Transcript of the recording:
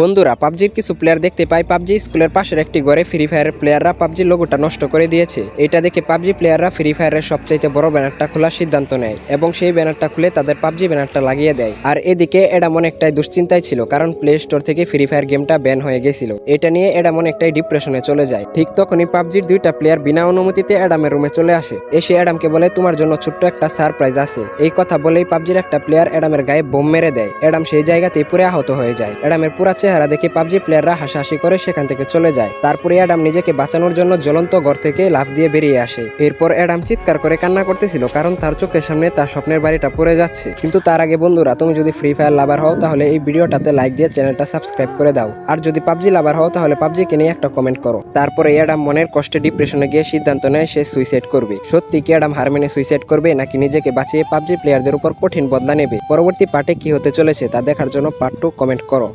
বন্ধুরা পাবজির কিছু প্লেয়ার দেখতে পাই। পাবজি স্কুলের পাশের একটি ঘরে ফ্রি ফায়ারের প্লেয়াররা পাবজির লোগোটা নষ্ট করে দিয়েছে। এটা দেখে পাবজি প্লেয়াররা ফ্রি ফায়ারের সবচাইতে বড় ব্যানারটা খোলার সিদ্ধান্ত নেয় এবং সেই ব্যানারটা খুলে তাদের পাবজি ব্যানারটা লাগিয়ে দেয়। আর এদিকে এডামন একটাই দুশ্চিন্তায় ছিল, কারণ প্লে স্টোর থেকে ফ্রি ফায়ার গেমটা ব্যান হয়ে গেছিল। এটা নিয়ে এডামন একটাই ডিপ্রেশনে চলে যায়। ঠিক তখনই পাবজির দুইটা প্লেয়ার বিনা অনুমতিতে অ্যাডামের রুমে চলে আসে। এসে অ্যাডামকে বলে, তোমার জন্য ছোট্ট একটা সারপ্রাইজ আছে। এই কথা বলেই পাবজির একটা প্লেয়ার অ্যাডামের গায়ে বোম মেরে দেয়। অ্যাডাম সেই জায়গাতেই পুরো আহত হয়ে যায়। অ্যাডামের পুরা চেহারা দেখে পাবজি প্লেয়াররা হাসাহাসি করে সেখান থেকে চলে যায়। তারপরে অ্যাডাম নিজেকে বাঁচানোর জন্য জ্বলন্ত ঘর থেকে লাফ দিয়ে বেরিয়ে আসে। এরপর অ্যাডাম চিৎকার করে কান্না করতেছিল কারণ তার চোখের সামনে তার স্বপ্নের বাড়িটা পড়ে যাচ্ছে। কিন্তু তার আগে বন্ধুরা, তুমি যদি ফ্রি ফায়ার লাভার হও, তাহলে এই ভিডিওটাতে লাইক দিয়ে চ্যানেলটা সাবস্ক্রাইব করে দাও। আর যদি পাবজি লাভার হও, তাহলে পাবজিকে নিয়ে একটা কমেন্ট করো। তারপরে অ্যাডাম মনের কষ্টে ডিপ্রেশনে গিয়ে সিদ্ধান্ত নেয় সে সুইসাইড করবে। সত্যি কি অ্যাডাম হার মেনে সুইসাইড করবে, নাকি নিজেকে বাঁচিয়ে পাবজি প্লেয়ারদের উপর কঠিন বদলা নেবে? পরবর্তী পার্টে কি হতে চলেছে, তা দেখার জন্য পার্ট টু কমেন্ট করো।